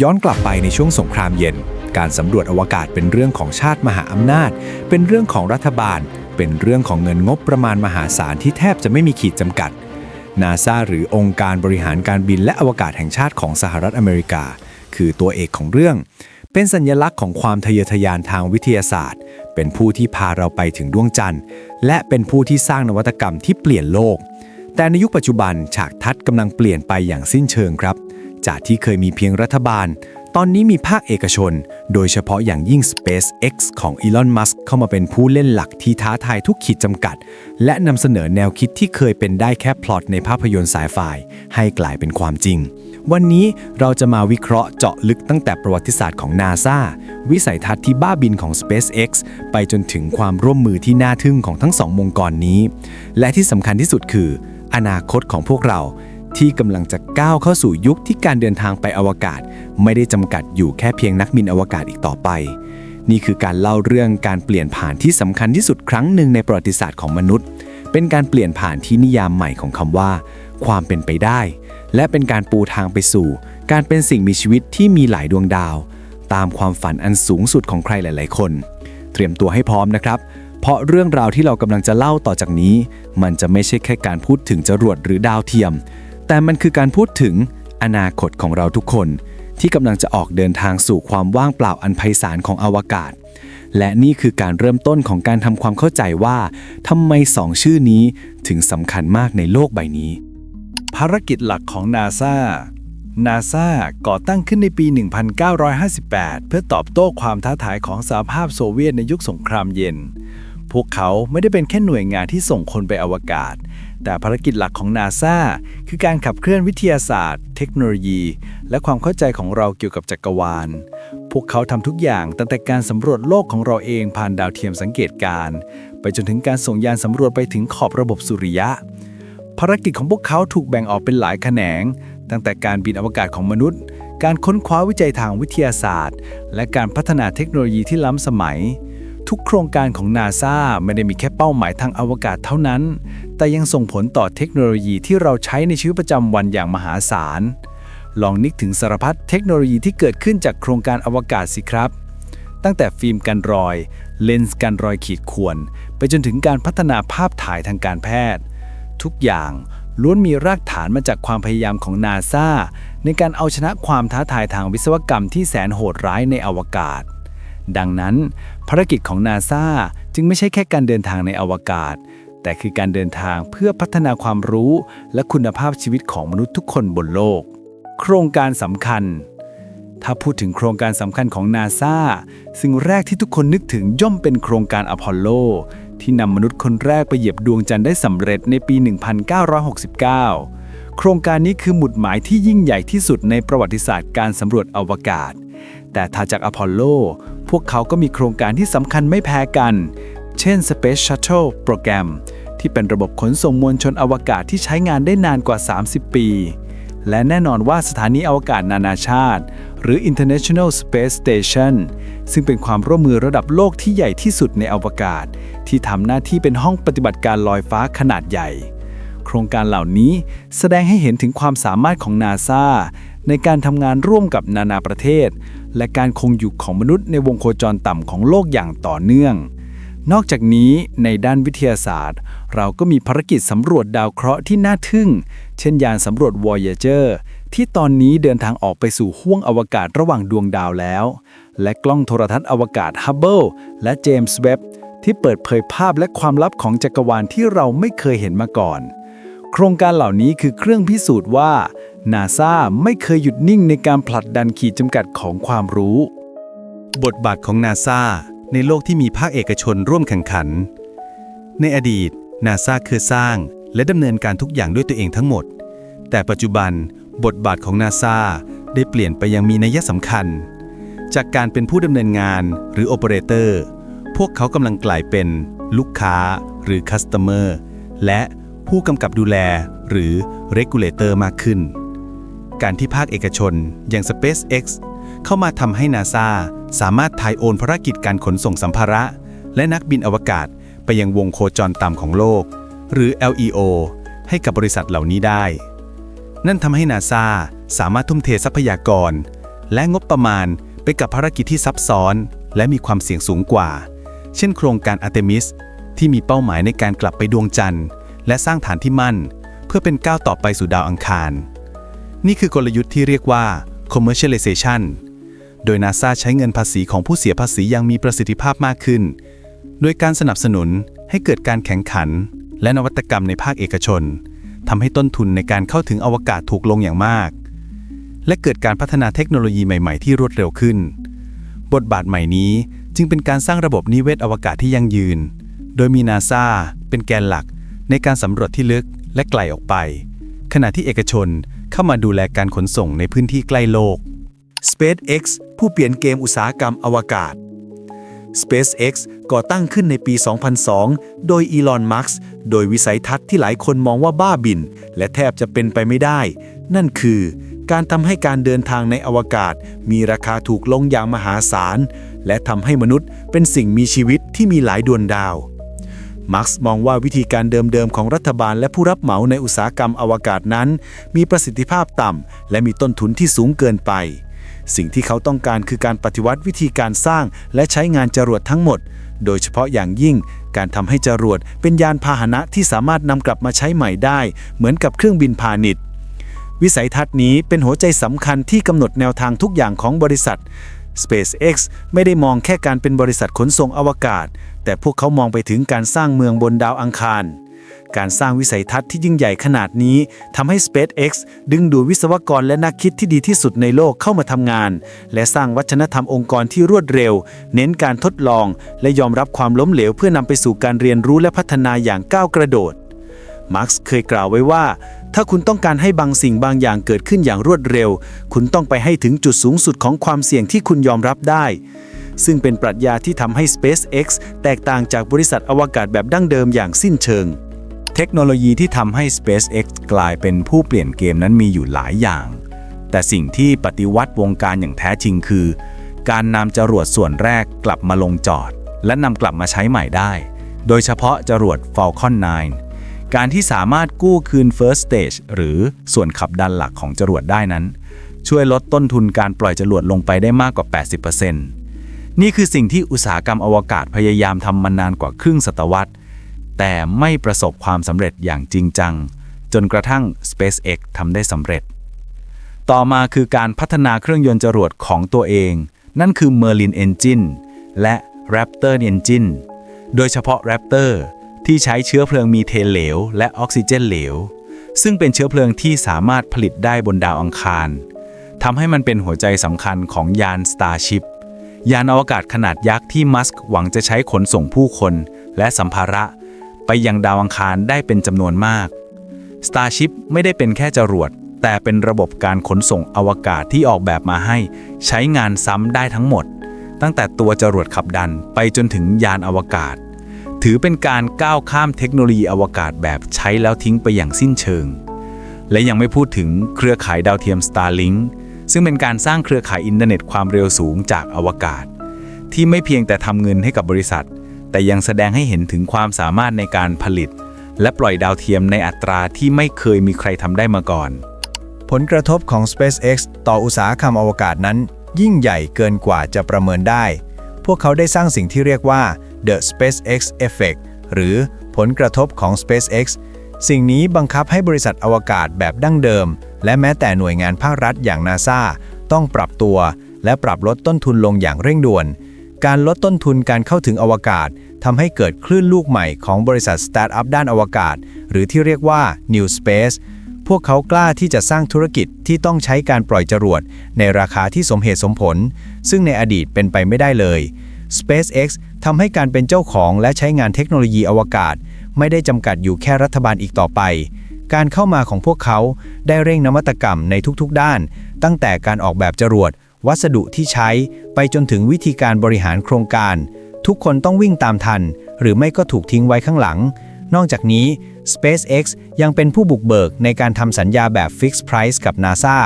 ย้อนกลับไปในช่วงสงครามเย็น การสำรวจอวกาศเป็นเรื่องของชาติมหาอำนาจ เป็นเรื่องของรัฐบาล เป็นเรื่องของเงินงบประมาณมหาศาลที่แทบจะไม่มีขีดจำกัด นาซาหรือองค์การบริหารการบินและอวกาศแห่งชาติของสหรัฐอเมริกา คือตัวเอกของเรื่อง เป็นสัญลักษณ์ของความทะเยอทะยานทางวิทยาศาสตร์ เป็นผู้ที่พาเราไปถึงดวงจันทร์ และเป็นผู้ที่สร้างนวัตกรรมที่เปลี่ยนโลก แต่ในยุคปัจจุบันฉากทัศน์กำลังเปลี่ยนไปอย่างสิ้นเชิงครับ จากที่เคยมีเพียงรัฐบาล ตอนนี้มีภาคเอกชน โดยเฉพาะอย่างยิ่ง SpaceX ของอีลอน มัสก์เข้ามาเป็นผู้เล่นหลักที่ท้าทายทุกขีดจำกัด และนำเสนอแนวคิดที่เคยเป็นได้แค่พล็อตในภาพยนตร์สายไฟให้กลายเป็นความจริงวันนี้เราจะมาวิเคราะห์เจาะลึกตั้งแต่ประวัติศาสตร์ของนาซาวิสัยทัศน์ที่บ้าบินของ SpaceX ไปจนถึงความร่วมมือที่น่าทึ่งของทั้งสององค์กรนี้ และที่สำคัญที่สุดคือ อนาคตของพวกเรา ที่กำลังจะก้าวเข้าสู่ยุคที่การเดินทางไปอวกาศ ไม่ได้จำกัดอยู่แค่เพียงนักบินอวกาศอีกต่อไป นี่คือการเล่าเรื่องการเปลี่ยนผ่านที่สำคัญที่สุดครั้งหนึ่งในประวัติศาสตร์ของมนุษย์ เป็นการเปลี่ยนผ่านที่นิยามใหม่ของคำว่า ความเป็นไปได้ และเป็นการปูทางไปสู่ การเป็นสิ่งมีชีวิตที่มีหลายดวงดาว ตามความฝันอันสูงสุดของใครหลาย ๆ คน เตรียมตัวให้พร้อมนะครับเพราะเรื่องราวที่เรากำลังจะเล่าต่อจากนี้ มันจะไม่ใช่แค่การพูดถึงจรวดหรือดาวเทียม แต่มันคือการพูดถึงอนาคตของเราทุกคน ที่กำลังจะออกเดินทางสู่ความว่างเปล่าอันไพศาลของอวกาศ และนี่คือการเริ่มต้นของการทำความเข้าใจว่าทำไมสองชื่อนี้ถึงสำคัญมากในโลกใบนี้ ภารกิจหลักของนาซานาซาก่อตั้งขึ้นในปี 1958 เพื่อตอบโต้ความท้าทายของสหภาพโซเวียตในยุคสงครามเย็น พวกเขาไม่ได้เป็นแค่หน่วยงานที่ส่งคนไปอวกาศ แต่ภารกิจหลักของนาซาคือการขับเคลื่อนวิทยาศาสตร์ เทคโนโลยี และความเข้าใจของเราเกี่ยวกับจักรวาล พวกเขาทำทุกอย่างตั้งแต่การสำรวจโลกของเราเองผ่านดาวเทียมสังเกตการณ์ไปจนถึงการส่งยานสำรวจไปถึงขอบระบบสุริยะ ภารกิจของพวกเขาถูกแบ่งออกเป็นหลายแขนง ตั้งแต่การบินอวกาศของมนุษย์ การค้นคว้าวิจัยทางวิทยาศาสตร์ และการพัฒนาเทคโนโลยีที่ล้ำสมัย ทุกโครงการของนาซาไม่ได้มีแค่เป้าหมายทางอวกาศเท่านั้น แต่ยังส่งผลต่อเทคโนโลยีที่เราใช้ในชีวิตประจำวันอย่างมหาศาล ลองนึกถึงสารพัดเทคโนโลยีที่เกิดขึ้นจากโครงการอวกาศสิครับ ตั้งแต่ฟิล์มกันรอย เลนส์กันรอยขีดข่วน ไปจนถึงการพัฒนาภาพถ่ายทางการแพทย์ ทุกอย่างล้วนมีรากฐานมาจากความพยายามของนาซาในการเอาชนะความท้าทายทางวิศวกรรมที่แสนโหดร้ายในอวกาศ ดังนั้น ภารกิจของนาซาจึงไม่ใช่แค่การเดินทางในอวกาศ แต่คือการเดินทางเพื่อพัฒนาความรู้และคุณภาพชีวิตของมนุษย์ทุกคนบนโลก โครงการสำคัญ ถ้าพูดถึงโครงการสำคัญของนาซาสิ่งแรกที่ทุกคนนึกถึงย่อมเป็นโครงการอพอลโล ที่นำมนุษย์คนแรกไปเหยียบดวงจันทร์ได้สำเร็จในปี 1969โครงการนี้คือหมุดหมายที่ยิ่งใหญ่ที่สุดในประวัติศาสตร์การสำรวจอวกาศ แต่ถ้าจากอพอลโล พวกเขาก็มีโครงการที่สำคัญไม่แพ้กัน เช่น Space Shuttle โปรแกรม ที่เป็นระบบขนส่งมวลชนอวกาศที่ใช้งานได้นานกว่า 30 ปี และแน่นอนว่าสถานีอวกาศนานาชาติ หรือ International Space Station ซึ่งเป็นความร่วมมือระดับโลกที่ใหญ่ที่สุดในอวกาศ ที่ทำหน้าที่เป็นห้องปฏิบัติการลอยฟ้าขนาดใหญ่โครงการเหล่านี้แสดงให้เห็นถึงความสามารถของนาซาในการทำงานร่วมกับนานาประเทศ และการคงอยู่ของมนุษย์ในวงโคจรต่ำของโลกอย่างต่อเนื่อง นอกจากนี้ในด้านวิทยาศาสตร์ เราก็มีภารกิจสำรวจดาวเคราะห์ที่น่าทึ่ง เช่นยานสำรวจ Voyager ที่ตอนนี้เดินทางออกไปสู่ห้วงอวกาศระหว่างดวงดาวแล้ว และกล้องโทรทัศน์อวกาศ Hubble และเจมส์เว็บที่เปิดเผยภาพและความลับของจักรวาลที่เราไม่เคยเห็นมาก่อน โครงการเหล่านี้คือเครื่องพิสูจน์ว่า นาซาไม่เคยหยุดนิ่งในการผลักดันขีดจำกัดของความรู้ บทบาทของนาซาในโลกที่มีภาคเอกชนร่วมแข่งขัน ในอดีตนาซาเคยสร้างและดำเนินการทุกอย่างด้วยตัวเองทั้งหมด แต่ปัจจุบันบทบาทของนาซาได้เปลี่ยนไปยังมีนัยสำคัญ จากการเป็นผู้ดำเนินงานหรือโอเปอเรเตอร์พวกเขากำลังกลายเป็นลูกค้าหรือคัสเตอร์และผู้กำกับดูแลหรือ Regulator มากขึ้น การที่ภาคเอกชน อย่าง SpaceX เข้ามาทำให้นาซาสามารถถ่ายโอนภารกิจการขนส่งสัมภาระ และนักบินอวกาศไปยังวงโคจรต่ำของโลก หรือ LEO ให้กับบริษัทเหล่านี้ได้ นั่นทำให้นาซาสามารถทุ่มเททรัพยากร และงบประมาณไปกับภารกิจที่ซับซ้อน และมีความเสี่ยงสูงกว่า เช่น โครงการอาร์เตมิสที่มีเป้าหมายในการกลับไปดวงจันทร์ และสร้างฐานที่มั่น เพื่อเป็นก้าวต่อไปสู่ดาวอังคาร นี่คือกลยุทธ์ที่เรียกว่า commercialization โดยนาซาใช้เงินภาษีของผู้เสียภาษีอยังมีประสิทธิภาพมากขึ้น โดยการสนับสนุนให้เกิดการแข่งขัน และนวัตกรรมในภาคเอกชนทำให้ต้นทุนในการเข้าถึงอวกาศถูกลงอย่างมาก และเกิดการพัฒนาเทคโนโลยีใหม่ ๆ ที่รวดเร็วขึ้น บทบาทใหม่นี้จึงเป็นการสร้างระบบนิเวศอวกาศที่ยั่งยืน โดยมีนาซาเป็นแกนหลักในการสำรวจที่ลึกและไกลออกไป ขณะที่เอกชน เข้ามาดูแลการขนส่งในพื้นที่ใกล้โลก SpaceX ผู้เปลี่ยนเกมอุตสาหกรรมอวกาศ SpaceX ก่อตั้งขึ้นในปี 2002 โดยอีลอน มัสก์โดยวิสัยทัศน์ที่หลายคนมองว่าบ้าบิน และแทบจะเป็นไปไม่ได้ นั่นคือ การทำให้การเดินทางในอวกาศ มีราคาถูกลงอย่างมหาศาล และทำให้มนุษย์เป็นสิ่งมีชีวิตที่มีหลายดวงดาว มาร์กซ์มองว่าวิธีการเดิมๆ ของรัฐบาลและผู้รับเหมาในอุตสาหกรรมอวกาศนั้น มีประสิทธิภาพต่ำ และมีต้นทุนที่สูงเกินไป สิ่งที่เขาต้องการคือการปฏิวัติวิธีการสร้างและใช้งานจรวดทั้งหมด โดยเฉพาะอย่างยิ่ง การทำให้จรวดเป็นยานพาหนะที่สามารถนำกลับมาใช้ใหม่ได้ เหมือนกับเครื่องบินพาณิชย์ วิสัยทัศน์นี้เป็นหัวใจสำคัญที่กำหนดแนวทางทุกอย่างของบริษัท SpaceX ไม่ได้มองแค่การเป็นบริษัทขนส่งอวกาศ แต่พวกเขามองไปถึงการสร้างเมืองบนดาวอังคาร การสร้างวิสัยทัศน์ที่ยิ่งใหญ่ขนาดนี้ทำให้ SpaceX ดึงดูดวิศวกรและนักคิดที่ดีที่สุดในโลกเข้ามาทำงาน และสร้างวัฒนธรรมองค์กรที่รวดเร็ว เน้นการทดลอง และยอมรับความล้มเหลวเพื่อนำไปสู่การเรียนรู้และพัฒนาอย่างก้าวกระโดดมาร์กซ์เคยกล่าวไว้ว่า ถ้าคุณต้องการให้บางสิ่งบางอย่างเกิดขึ้นอย่างรวดเร็ว คุณต้องไปให้ถึงจุดสูงสุดของความเสี่ยงที่คุณยอมรับได้ ซึ่งเป็นปรัชญาที่ทำให้ SpaceX แตกต่างจากบริษัทอวกาศแบบดั้งเดิมอย่างสิ้นเชิง เทคโนโลยีที่ทำให้ SpaceX กลายเป็นผู้เปลี่ยนเกมนั้นมีอยู่หลายอย่าง แต่สิ่งที่ปฏิวัติวงการอย่างแท้จริงคือ การนำจรวดส่วนแรกกลับมาลงจอด และนำกลับมาใช้ใหม่ได้ โดยเฉพาะจรวด Falcon 9 การที่สามารถกู้คืน First Stage หรือส่วนขับดันหลักของจรวดได้นั้นช่วยลดต้นทุนการปล่อยจรวดลงไปได้มากกว่า 80% นี่คือสิ่งที่อุตสาหกรรมอวกาศพยายามทำมานานกว่าครึ่งศตวรรษ แต่ไม่ประสบความสำเร็จอย่างจริงจัง จนกระทั่ง SpaceX ทำได้สำเร็จ ต่อมาคือการพัฒนาเครื่องยนต์จรวดของตัวเอง นั่นคือ Merlin Engine และ Raptor Engine โดยเฉพาะ Raptor ที่ใช้เชื้อเพลิงมีเทนเหลว และออกซิเจนเหลว ซึ่งเป็นเชื้อเพลิงที่สามารถผลิตได้บนดาวอังคารทำให้มันเป็นหัวใจสำคัญของยาน Starship ยานอวกาศขนาดยักษ์ที่มัสก์หวังจะใช้ขนส่งผู้คนและสัมภาระ ไปยังดาวอังคารได้เป็นจำนวนมาก Starship ไม่ได้เป็นแค่จรวด แต่เป็นระบบการขนส่งอวกาศที่ออกแบบมาให้ ใช้งานซ้ำได้ทั้งหมด ตั้งแต่ตัวจรวดขับดันไปจนถึงยานอวกาศ ถือเป็นการก้าวข้ามเทคโนโลยีอวกาศแบบใช้แล้วทิ้งไปอย่างสิ้นเชิง และยังไม่พูดถึงเครือข่ายดาวเทียม Starlink ซึ่งเป็นการสร้างเครือข่ายอินเทอร์เน็ตความเร็วสูงจากอวกาศ ที่ไม่เพียงแต่ทำเงินให้กับบริษัท แต่ยังแสดงให้เห็นถึงความสามารถในการผลิต และปล่อยดาวเทียมในอัตราที่ไม่เคยมีใครทำได้มาก่อน ผลกระทบของ SpaceX ต่ออุตสาหกรรมอวกาศนั้น ยิ่งใหญ่เกินกว่าจะประเมินได้ พวกเขาได้สร้างสิ่งที่เรียกว่า The SpaceX Effect หรือผลกระทบของ SpaceX สิ่งนี้บังคับให้บริษัทอวกาศแบบดั้งเดิม และแม้แต่หน่วยงานภาครัฐอย่างนาซาต้องปรับตัว และปรับลดต้นทุนลงอย่างเร่งด่วน การลดต้นทุนการเข้าถึงอวกาศทำให้เกิดคลื่นลูกใหม่ของบริษัทสตาร์ทอัพด้านอวกาศ หรือที่เรียกว่า New Space พวกเขากล้าที่จะสร้างธุรกิจที่ต้องใช้การปล่อยจรวด ในราคาที่สมเหตุสมผล ซึ่งในอดีตเป็นไปไม่ได้เลย SpaceX ทำให้การเป็นเจ้าของและใช้งานเทคโนโลยีอวกาศ ไม่ได้จำกัดอยู่แค่รัฐบาลอีกต่อไป การเข้ามาของพวกเขาได้เร่งนวัตกรรมในทุกๆด้าน ตั้งแต่การออกแบบจรวด วัสดุที่ใช้ไปจนถึงวิธีการบริหารโครงการ ทุกคนต้องวิ่งตามทัน หรือไม่ก็ถูกทิ้งไว้ข้างหลัง นอกจากนี้ SpaceX ยังเป็นผู้บุกเบิกในการทำสัญญาแบบ Fixed Price กับ NASA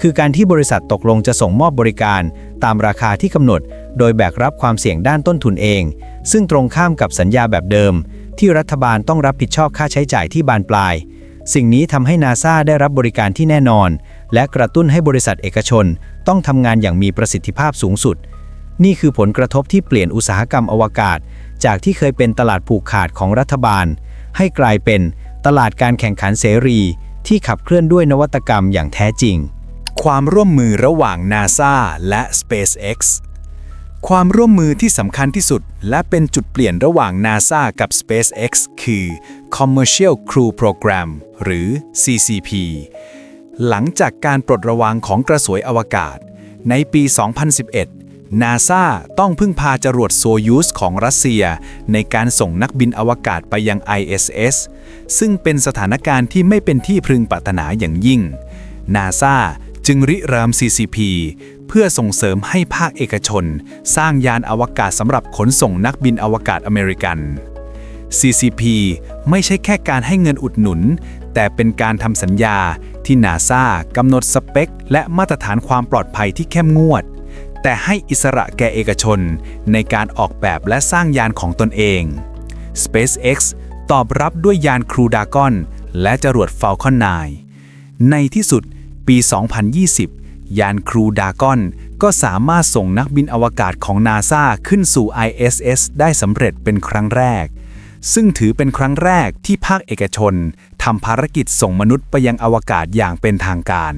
คือการที่บริษัทตกลงจะส่งมอบบริการ ตามราคาที่กำหนด โดยแบกรับความเสี่ยงด้านต้นทุนเอง ซึ่งตรงข้ามกับสัญญาแบบเดิม ที่รัฐบาลต้องรับผิดชอบค่าใช้จ่ายที่บานปลาย สิ่งนี้ทำให้นาซาได้รับบริการที่แน่นอน และกระตุ้นให้บริษัทเอกชน ต้องทำงานอย่างมีประสิทธิภาพสูงสุด นี่คือผลกระทบที่เปลี่ยนอุตสาหกรรมอวกาศ จากที่เคยเป็นตลาดผูกขาดของรัฐบาล ให้กลายเป็นตลาดการแข่งขันเสรี ที่ขับเคลื่อนด้วยนวัตกรรมอย่างแท้จริง ความร่วมมือระหว่าง NASA และ SpaceX ความร่วมมือที่สำคัญที่สุด และเป็นจุดเปลี่ยนระหว่าง NASA กับ SpaceX คือ Commercial Crew Program หรือ CCP หลังจากการปลดระวางของกระสวยอวกาศ ในปี 2011 NASA ต้องพึ่งพาจรวดโซยูสของรัสเซีย ในการส่งนักบินอวกาศไปยัง ISS ซึ่งเป็นสถานการณ์ที่ไม่เป็นที่พึงปรารถนาอย่างยิ่ง NASA จึงริเริ่ม CCP เพื่อส่งเสริมให้ภาคเอกชน สร้างยานอวกาศสำหรับขนส่งนักบินอวกาศอเมริกัน CCP ไม่ใช่แค่การให้เงินอุดหนุน แต่เป็นการทำสัญญาที่นาซากำหนดสเปค และมาตรฐานความปลอดภัยที่เข้มงวด แต่ให้อิสระแก่เอกชน ในการออกแบบและสร้างยานของตนเอง SpaceX ตอบรับด้วยยานครูดากอน และจรวด Falcon 9 ในที่สุด ปี 2020 ยานครูดากอน ก็สามารถส่งนักบินอวกาศของนาซาขึ้นสู่ ISS ได้สำเร็จเป็นครั้งแรก ซึ่งถือเป็นครั้งแรกที่ภาคเอกชนทำภารกิจส่งมนุษย์ไปยังอวกาศอย่างเป็นทางการ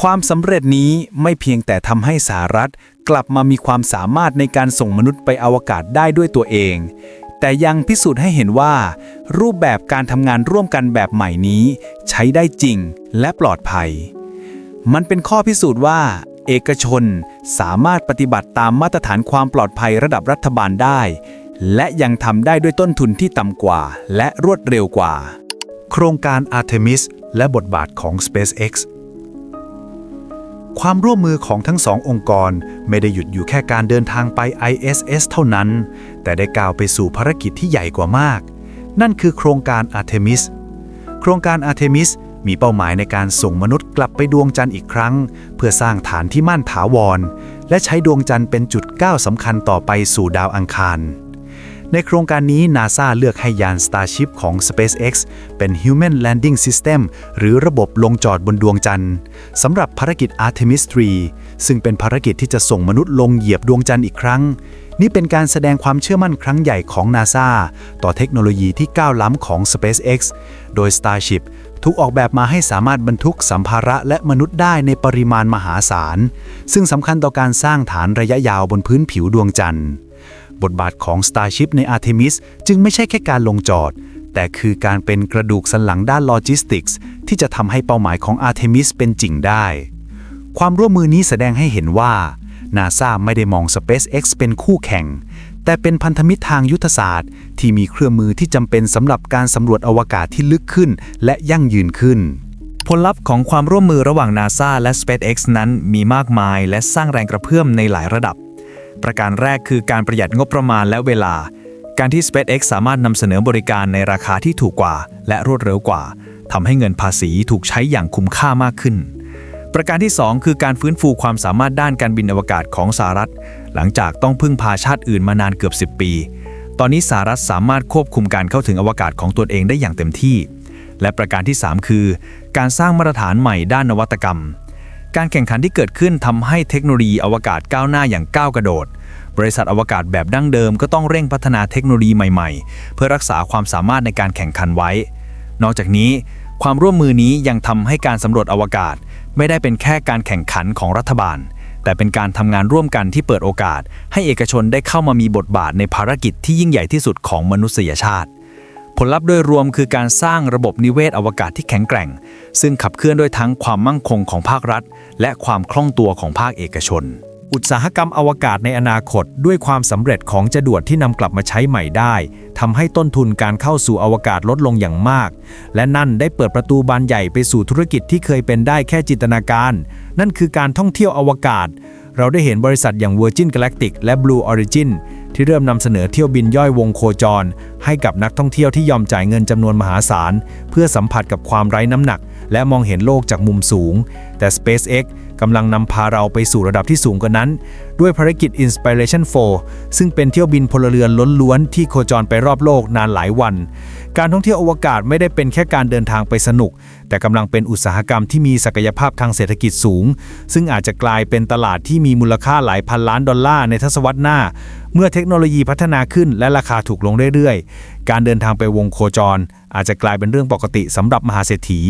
ความสำเร็จนี้ไม่เพียงแต่ทำให้สหรัฐกลับมามีความสามารถในการส่งมนุษย์ไปอวกาศได้ด้วยตัวเอง แต่ยังพิสูจน์ให้เห็นว่า รูปแบบการทำงานร่วมกันแบบใหม่นี้ ใช้ได้จริงและปลอดภัย มันเป็นข้อพิสูจน์ว่า เอกชนสามารถปฏิบัติตามมาตรฐานความปลอดภัยระดับรัฐบาลได้ และยังทำได้ด้วยต้นทุนที่ต่ำกว่า และรวดเร็วกว่า โครงการ Artemis และบทบาทของ SpaceX ความร่วมมือของทั้งสององค์กรไม่ได้หยุดอยู่แค่การเดินทางไป ISS เท่านั้น แต่ได้ก้าวไปสู่ภารกิจที่ใหญ่กว่ามาก นั่นคือโครงการ Artemis โครงการ Artemis มีเป้าหมายในการส่งมนุษย์กลับไปดวงจันทร์อีกครั้ง เพื่อสร้างฐานที่มั่นถาวร และใช้ดวงจันทร์เป็นจุดก้าวสำคัญต่อไปสู่ดาวอังคาร ในโครงการนี้ NASA เลือกให้ยาน Starship ของ SpaceX เป็น Human Landing System หรือระบบลงจอดบนดวงจันทร์สำหรับภารกิจ Artemis 3 ซึ่งเป็นภารกิจที่จะส่งมนุษย์ลงเหยียบดวงจันทร์อีกครั้ง นี่เป็นการแสดงความเชื่อมั่นครั้งใหญ่ของ NASA ต่อเทคโนโลยีที่ก้าวล้ำของ SpaceX โดย Starship ถูกออกแบบมาให้สามารถบรรทุกสัมภาระและมนุษย์ได้ในปริมาณมหาศาล ซึ่งสำคัญต่อการสร้างฐานระยะยาวบนพื้นผิวดวงจันทร์ บทบาทของ Starship ใน Artemis จึงไม่ใช่แค่การลงจอด แต่คือการเป็นกระดูกสันหลังด้านโลจิสติกส์ที่จะทำให้เป้าหมายของ Artemis เป็นจริงได้ ความร่วมมือนี้แสดงให้เห็นว่า NASA ไม่ได้มอง SpaceX เป็นคู่แข่ง แต่เป็นพันธมิตรทางยุทธศาสตร์ ที่มีเครื่องมือที่จำเป็นสำหรับการสำรวจอวกาศที่ลึกขึ้น และยั่งยืนขึ้น ผลลัพธ์ของความร่วมมือระหว่าง NASA และ SpaceX นั้นมีมากมายและสร้างแรงกระเพื่อมในหลายระดับ ประการแรกคือการประหยัดงบประมาณและเวลา การที่ SpaceX สามารถนำเสนอบริการในราคาที่ถูกกว่า และรวดเร็วกว่าทำให้เงินภาษีถูกใช้อย่างคุ้มค่ามากขึ้น ประการที่ 2 คือการฟื้นฟูความสามารถด้านการบินอวกาศของสหรัฐ หลังจากต้องพึ่งพาชาติอื่นมานานเกือบ 10 ปี ตอนนี้สหรัฐสามารถควบคุมการเข้าถึงอวกาศของตนเองได้อย่างเต็มที่ และประการที่ 3 คือ การสร้างมาตรฐานใหม่ด้านนวัตกรรม การแข่งขันที่เกิดขึ้นทำให้เทคโนโลยีอวกาศก้าวหน้าอย่างก้าวกระโดด บริษัทอวกาศแบบดั้งเดิมก็ต้องเร่งพัฒนาเทคโนโลยีใหม่ๆ เพื่อรักษาความสามารถในการแข่งขันไว้ นอกจากนี้ ความร่วมมือนี้ยังทำให้การสำรวจอวกาศ ไม่ได้เป็นแค่การแข่งขันของรัฐบาล แต่เป็นการทำงานร่วมกันที่เปิดโอกาส ให้เอกชนได้เข้ามามีบทบาทในภารกิจที่ยิ่งใหญ่ที่สุดของมนุษยชาติ ลลัพธ์โดยรวมคือการสร้างระบบนิเวศอวกาศที่แข็งแกร่ง ซึ่งขับเคลื่อนด้วยทั้งความมั่งคงของภาครัฐ และความคล่องตัวของภาคเอกชน อุตสาหกรรมอวกาศในอนาคต ด้วยความสำเร็จของจรวดที่นำกลับมาใช้ใหม่ได้ทำให้ต้นทุนการเข้าสู่อวกาศลดลงอย่างมาก และนั่นได้เปิดประตูบานใหญ่ไปสู่ธุรกิจที่เคยเป็นได้แค่จินตนาการ นั่นคือการท่องเที่ยวอวกาศ เราได้เห็นบริษัทอย่าง Virgin Galactic และ Blue Origin ที่เริ่มนำเสนอเที่ยวบินย่อยวงโคจร ให้กับนักท่องเที่ยวที่ยอมจ่ายเงินจำนวนมหาศาล เพื่อสัมผัสกับความไร้น้ำหนัก และมองเห็นโลกจากมุมสูง แต่ SpaceX กำลังนำพาเราไปสู่ระดับที่สูงกว่านั้น ด้วยภารกิจ Inspiration 4 ซึ่งเป็นเที่ยวบินพลเรือนล้วนที่โคจรไปรอบโลกนานหลายวัน การท่องเที่ยวอวกาศไม่ได้เป็นแค่การเดินทางไปสนุก แต่กำลังเป็นอุตสาหกรรมที่มีศักยภาพทางเศรษฐกิจสูง ซึ่งอาจจะกลายเป็นตลาดที่มีมูลค่าหลายพันล้านดอลลาร์ในทศวรรษหน้า เมื่อเทคโนโลยีพัฒนาขึ้นและราคาถูกลงเรื่อยๆ การเดินทางไปวงโคจร อาจจะกลายเป็นเรื่องปกติสำหรับมหาเศรษฐี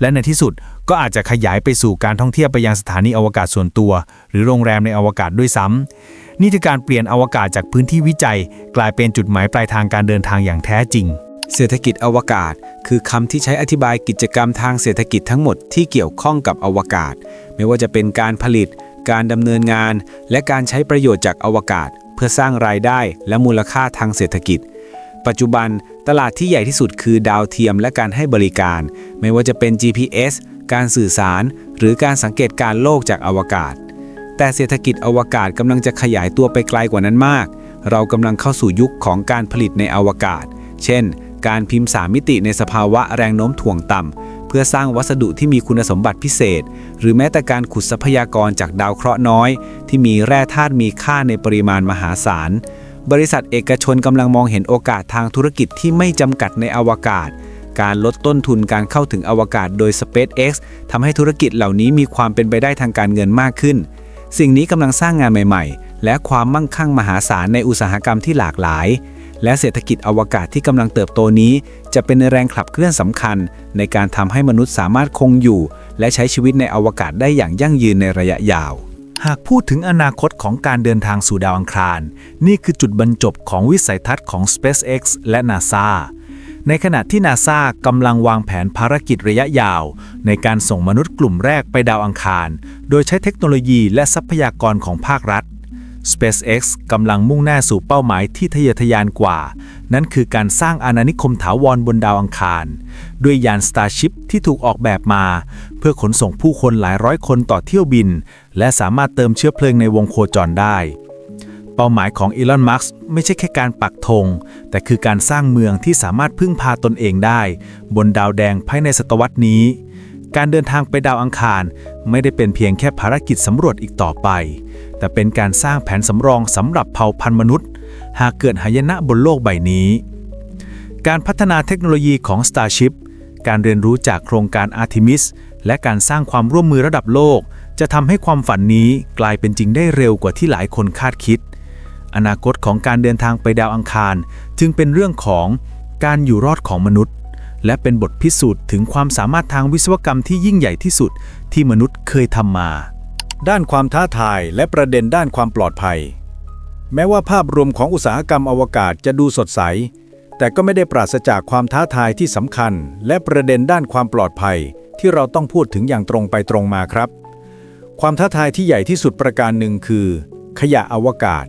และในที่สุดก็อาจจะขยายไปสู่การท่องเที่ยวไปยังสถานีอวกาศส่วนตัว หรือโรงแรมในอวกาศด้วยซ้ำนี่คือการเปลี่ยนอวกาศจากพื้นที่วิจัย กลายเป็นจุดหมายปลายทางการเดินทางอย่างแท้จริง เศรษฐกิจอวกาศ คือคำที่ใช้อธิบายกิจกรรมทางเศรษฐกิจทั้งหมดที่เกี่ยวข้องกับอวกาศ ไม่ว่าจะเป็นการผลิต การดำเนินงาน และการใช้ประโยชน์จากอวกาศ เพื่อสร้างรายได้และมูลค่าทางเศรษฐกิจ ปัจจุบันตลาดที่ใหญ่ที่สุดคือดาวเทียมและการให้บริการ ไม่ว่าจะเป็น GPS การสื่อสาร หรือการสังเกตการโลกจากอวกาศ แต่เศรษฐกิจอวกาศกำลังจะขยายตัวไปไกลกว่านั้นมาก เรากำลังเข้าสู่ยุคของการผลิตในอวกาศ เช่น การพิมพ์สามมิติในสภาวะแรงโน้มถ่วงต่ำ เพื่อสร้างวัสดุที่มีคุณสมบัติพิเศษ หรือแม้แต่การขุดทรัพยากรจากดาวเคราะห์น้อย ที่มีแร่ธาตุมีค่าในปริมาณมหาศาล บริษัทเอกชนกำลังมองเห็นโอกาสทางธุรกิจที่ไม่จำกัดในอวกาศ การลดต้นทุนการเข้าถึงอวกาศโดย SpaceX ทำให้ธุรกิจเหล่านี้มีความเป็นไปได้ทางการเงินมากขึ้น สิ่งนี้กำลังสร้างงานใหม่ ๆ และความมั่งคั่งมหาศาลในอุตสาหกรรมที่หลากหลาย และเศรษฐกิจอวกาศที่กำลังเติบโตนี้ จะเป็นแรงขับเคลื่อนสำคัญ ในการทำให้มนุษย์สามารถคงอยู่ และใช้ชีวิตในอวกาศได้อย่างยั่งยืนในระยะยาว หากพูดถึงอนาคตของการเดินทางสู่ดาวอังคาร นี่คือจุดบรรจบของวิสัยทัศน์ของ SpaceX และ NASA ในขณะที่ NASA กำลังวางแผนภารกิจระยะยาว ในการส่งมนุษย์กลุ่มแรกไปดาวอังคาร โดยใช้เทคโนโลยีและทรัพยากรของภาครัฐ SpaceX กำลังมุ่งหน้าสู่เป้าหมายที่ทะเยอทะยานกว่า นั่นคือการสร้างอาณานิคมถาวรบนดาวอังคาร ด้วยยาน Starship ที่ถูกออกแบบมา เพื่อขนส่งผู้คนหลายร้อยคนต่อเที่ยวบิน และสามารถเติมเชื้อเพลิงในวงโคจรได้ เป้าหมายของอีลอน มัสก์ไม่ใช่แค่การปักธง แต่คือการสร้างเมืองที่สามารถพึ่งพาตนเองได้ บนดาวแดงภายในศตวรรษนี้ การเดินทางไปดาวอังคาร ไม่ได้เป็นเพียงแค่ภารกิจสำรวจอีกต่อไป แต่เป็นการสร้างแผนสำรองสำหรับเผ่าพันธุ์มนุษย์ หากเกิดหายนะบนโลกใบนี้ การพัฒนาเทคโนโลยีของ Starship การเรียนรู้จากโครงการ Artemis และการสร้างความร่วมมือระดับโลก จะทำให้ความฝันนี้กลายเป็นจริงได้เร็วกว่าที่หลายคนคาดคิด อนาคตของการเดินทางไปดาวอังคาร จึงเป็นเรื่องของการอยู่รอดของมนุษย์ และเป็นบทพิสูจน์ถึงความสามารถทางวิศวกรรมที่ยิ่งใหญ่ที่สุดที่มนุษย์เคยทำมา ด้านความท้าทายและประเด็นด้านความปลอดภัย แม้ว่าภาพรวมของอุตสาหกรรมอวกาศจะดูสดใส แต่ก็ไม่ได้ปราศจากความท้าทายที่สำคัญ และประเด็นด้านความปลอดภัย ที่เราต้องพูดถึงอย่างตรงไปตรงมาครับ ความท้าทายที่ใหญ่ที่สุดประการหนึ่งคือ ขยะอวกาศ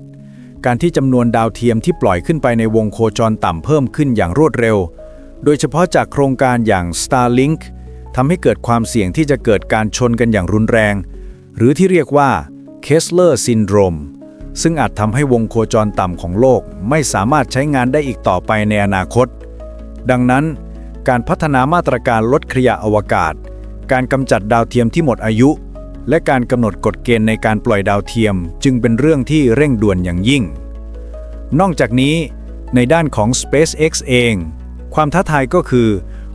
การที่จำนวนดาวเทียมที่ปล่อยขึ้นไปในวงโคจรต่ำเพิ่มขึ้นอย่างรวดเร็ว โดยเฉพาะจากโครงการอย่าง Starlink ทำให้เกิดความเสี่ยงที่จะเกิดการชนกันอย่างรุนแรง หรือที่เรียกว่า Kessler Syndrome ซึ่งอาจทำให้วงโคจรต่ำของโลกไม่สามารถใช้งานได้อีกต่อไปในอนาคต ดังนั้น การพัฒนามาตรการลดขยะอวกาศ การกำจัดดาวเทียมที่หมดอายุ และการกำหนดกฎเกณฑ์ในการปล่อยดาวเทียม จึงเป็นเรื่องที่เร่งด่วนอย่างยิ่ง นอกจากนี้ ในด้านของ SpaceX เอง ความท้าทายก็คือ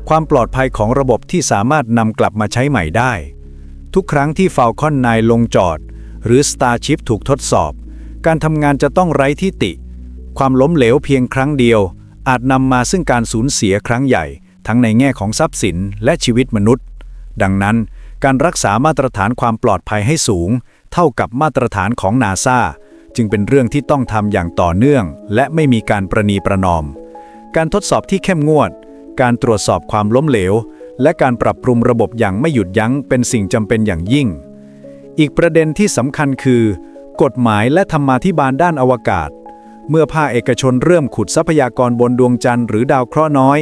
ความปลอดภัยของระบบที่สามารถนำกลับมาใช้ใหม่ได้ ทุกครั้งที่ Falcon 9 ลงจอด หรือ Starship ถูกทดสอบ การทำงานจะต้องไร้ที่ติ ความล้มเหลวเพียงครั้งเดียว อาจนำมาซึ่งการสูญเสียครั้งใหญ่ ทั้งในแง่ของทรัพย์สินและชีวิตมนุษย์ ดังนั้น การรักษามาตรฐานความปลอดภัยให้สูง เท่ากับมาตรฐานของนาซาจึงเป็นเรื่องที่ต้องทำอย่างต่อเนื่อง และไม่มีการประนีประนอม การทดสอบที่เข้มงวด การตรวจสอบความล้มเหลว และการปรับปรุงระบบอย่างไม่หยุดยั้งเป็นสิ่งจำเป็นอย่างยิ่ง อีกประเด็นที่สำคัญคือ กฎหมายและธรรมาธิบาลด้านอวกาศ เมื่อภาคเอกชนเริ่มขุดทรัพยากรบนดวงจันทร์หรือดาวเคราะห์น้อย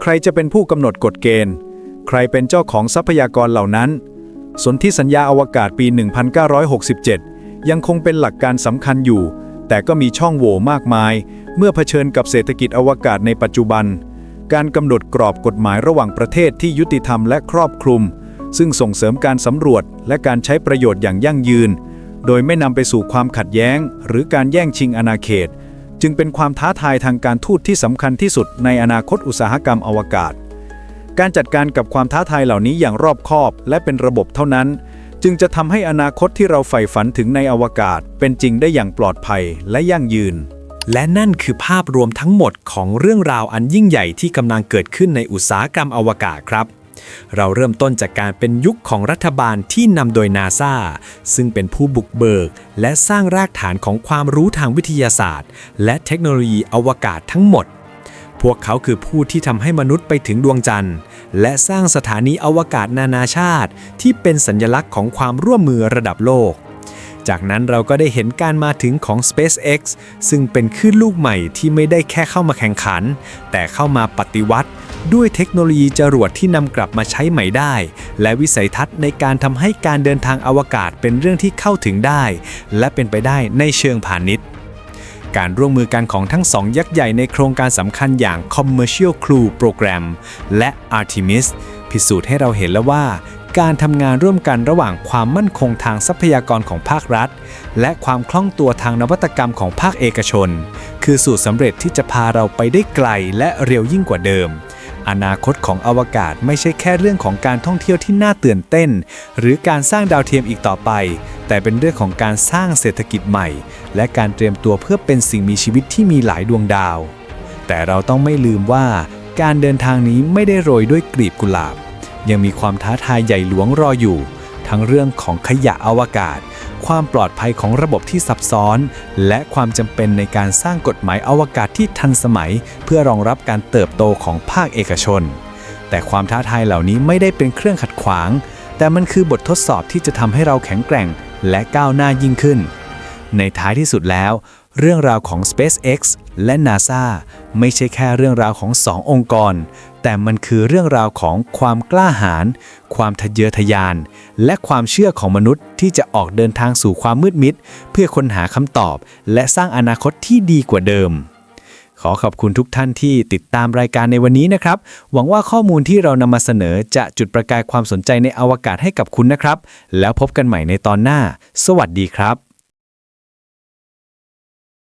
ใครจะเป็นผู้กำหนดกฎเกณฑ์ ใครเป็นเจ้าของทรัพยากรเหล่านั้นสนธิสัญญาอวกาศปี 1967 ยังคงเป็นหลักการสำคัญอยู่ แต่ก็มีช่องโหว่มากมาย เมื่อเผชิญกับเศรษฐกิจอวกาศในปัจจุบัน การกำหนดกรอบกฎหมายระหว่างประเทศที่ยุติธรรมและครอบคลุม ซึ่งส่งเสริมการสำรวจและการใช้ประโยชน์อย่างยั่งยืน โดยไม่นำไปสู่ความขัดแย้ง หรือการแย่งชิงอาณาเขต จึงเป็นความท้าทายทางการทูตที่สำคัญที่สุดในอนาคตอุตสาหกรรมอวกาศ การจัดการกับความท้าทายเหล่านี้อย่างรอบคอบ และเป็นระบบเท่านั้น จึงจะทำให้อนาคตที่เราใฝ่ฝันถึงในอวกาศ เป็นจริงได้อย่างปลอดภัยและยั่งยืน และนั่นคือภาพรวมทั้งหมดของเรื่องราวอันยิ่งใหญ่ที่กำลังเกิดขึ้นในอุตสาหกรรมอวกาศครับ เราเริ่มต้นจากการเป็นยุคของรัฐบาลที่นำโดยนาซาซึ่งเป็นผู้บุกเบิก และสร้างรากฐานของความรู้ทางวิทยาศาสตร์ และเทคโนโลยีอวกาศทั้งหมด พวกเขาคือผู้ที่ทำให้มนุษย์ไปถึงดวงจันทร์ และสร้างสถานีอวกาศนานาชาติ ที่เป็นสัญลักษณ์ของความร่วมมือระดับโลก จากนั้นเราก็ได้เห็นการมาถึงของ SpaceX ซึ่งเป็นคลื่นลูกใหม่ที่ไม่ได้แค่เข้ามาแข่งขัน แต่เข้ามาปฏิวัติ ด้วยเทคโนโลยีจรวดที่นำกลับมาใช้ใหม่ได้ และวิสัยทัศน์ในการทำให้การเดินทางอวกาศเป็นเรื่องที่เข้าถึงได้ และเป็นไปได้ในเชิงพาณิชย์ การร่วมมือกันของทั้งสองยักษ์ใหญ่ในโครงการสำคัญอย่าง Commercial Crew Program และ Artemis พิสูจน์ให้เราเห็นแล้วว่า การทำงานร่วมกันระหว่างความมั่นคงทางทรัพยากรของภาครัฐ และความคล่องตัวทางนวัตกรรมของภาคเอกชน คือสูตรสำเร็จที่จะพาเราไปได้ไกลและเร็วยิ่งกว่าเดิมอนาคตของอวกาศไม่ใช่แค่เรื่องของการท่องเที่ยวที่น่าตื่นเต้น หรือการสร้างดาวเทียมอีกต่อไป แต่เป็นเรื่องของการสร้างเศรษฐกิจใหม่ และการเตรียมตัวเพื่อเป็นสิ่งมีชีวิตที่มีหลายดวงดาว แต่เราต้องไม่ลืมว่า การเดินทางนี้ไม่ได้โรยด้วยกลีบกุหลาบ ยังมีความท้าทายใหญ่หลวงรออยู่ ทั้งเรื่องของขยะอวกาศ ความปลอดภัยของระบบที่ซับซ้อน และความจำเป็นในการสร้างกฎหมายอวกาศที่ทันสมัย เพื่อรองรับการเติบโตของภาคเอกชน แต่ความท้าทายเหล่านี้ไม่ได้เป็นเครื่องขัดขวางแต่มันคือบททดสอบที่จะทำให้เราแข็งแกร่ง และก้าวหน้ายิ่งขึ้น ในท้ายที่สุดแล้ว เรื่องราวของ SpaceX และ NASA ไม่ใช่แค่เรื่องราวของสององค์กร แต่มันคือเรื่องราวของความกล้าหาญความทะเยอทะยาน และความเชื่อของมนุษย์ที่จะออกเดินทางสู่ความมืดมิด เพื่อค้นหาคำตอบ และสร้างอนาคตที่ดีกว่าเดิม ขอขอบคุณทุกท่านที่ติดตามรายการในวันนี้นะครับ หวังว่าข้อมูลที่เรานำมาเสนอจะจุดประกายความสนใจในอวกาศให้กับคุณนะครับ แล้วพบกันใหม่ในตอนหน้า สวัสดีครับ